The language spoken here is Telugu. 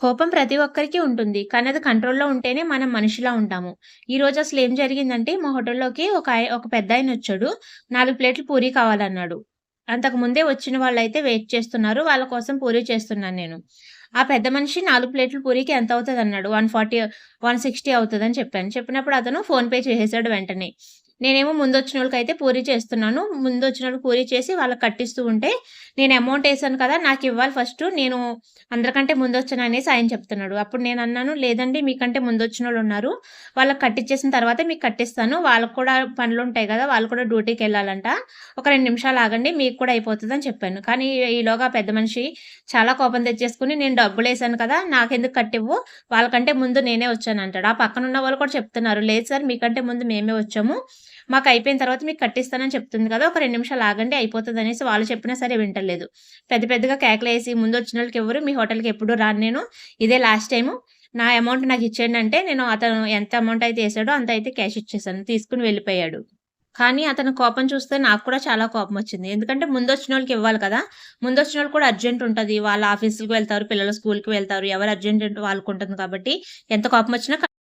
కోపం ప్రతి ఒక్కరికి ఉంటుంది. కానీ అది కంట్రోల్‌లో ఉంటేనే మనం మనిషిలా ఉంటాము. ఈరోజు అసలు ఏం జరిగిందంటే మా హోటల్‌లోకి ఒక ఆయ ఒక పెద్దాయనొచ్చాడు. 4 ప్లేట్‌లు పూరి కావాలన్నాడు. అంతకు ముందే వచ్చిన వాళ్ళైతే వెయిట్ చేస్తున్నారు. వాళ్ళ కోసం పూరి చేస్తున్నాను నేను. ఆ పెద్ద మనిషి నాలుగు ప్లేట్‌లు పూరికి ఎంతవుతదన్నాడు. 140 160 అవుతదని చెప్పాను. చెప్పినప్పుడు అతను ఫోన్‌పే చేసేసాడు వెంటనే. నేనేమో ముందొచ్చిన వాళ్ళకి అయితే పూరి చేస్తున్నాను. ముందొచ్చినోళ్ళకి పూరి చేసి వాళ్ళకి కట్టిస్తూ ఉంటే, నేను అమౌంట్ వేసాను కదా! నాకు ఇవ్వాలి ఫస్ట్ నేను అందరికంటే ముందొచ్చాననేసి ఆయన చెప్తున్నాడు. అప్పుడు నేను అన్నాను లేదండి మీకంటే ముందొచ్చిన వాళ్ళు ఉన్నారు వాళ్ళకి కట్టించేసిన తర్వాత మీకు కట్టిస్తాను. వాళ్ళకి కూడా పనులు ఉంటాయి కదా వాళ్ళు కూడా డ్యూటీకి వెళ్ళాలంట ఒక రెండు నిమిషాలు ఆగండి మీకు కూడా అయిపోతదని చెప్పాను. కానీ ఈలోగా పెద్ద మనిషి చాలా కోపం తెచ్చేసుకొని, నేను డబ్బులు వేసాను కదా! నాకెందుకు కట్టివ్వు? వాళ్ళకంటే ముందు నేనే వచ్చాను అంటాడు ఆ పక్కన ఉన్న వాళ్ళు కూడా చెప్తున్నారు. లేదు సార్ మీకంటే ముందు మేమే వచ్చాము. మాకు అయిపోయిన తర్వాత మీకు కట్టిస్తానని చెప్తుంది కదా! ఒక రెండు నిమిషాలు ఆగండి అనేసి వాళ్ళు చెప్పినా సరే వింటలేదు. పెద్ద పెద్దగా కేకలేసి ముందు వచ్చిన వాళ్ళకి ఎవరు మీ హోటల్‌కి ఎప్పుడు రాను నేను. ఇదే లాస్ట్ టైము. నా అమౌంట్ నాకిచ్చేయండి అంటే, నేను అతను ఎంత అమౌంట్ అయితే వేసాడో అంత అయితే క్యాష్ ఇచ్చేసాను. తీసుకొని వెళ్ళిపోయాడు. కానీ అతను కోపం చూస్తే నాకు కూడా చాలా కోపం వచ్చింది ఎందుకంటే ముందు వచ్చిన వాళ్ళకి ఇవ్వాలి కదా! ముందు వచ్చిన వాళ్ళు కూడా అర్జెంట్ ఉంటుంది వాళ్ళ ఆఫీసులకు వెళ్తారు. పిల్లలు స్కూల్కి వెళ్తారు. ఎవరు అర్జెంట్ వాళ్ళకుంటుంది కాబట్టి ఎంత కోపం వచ్చినా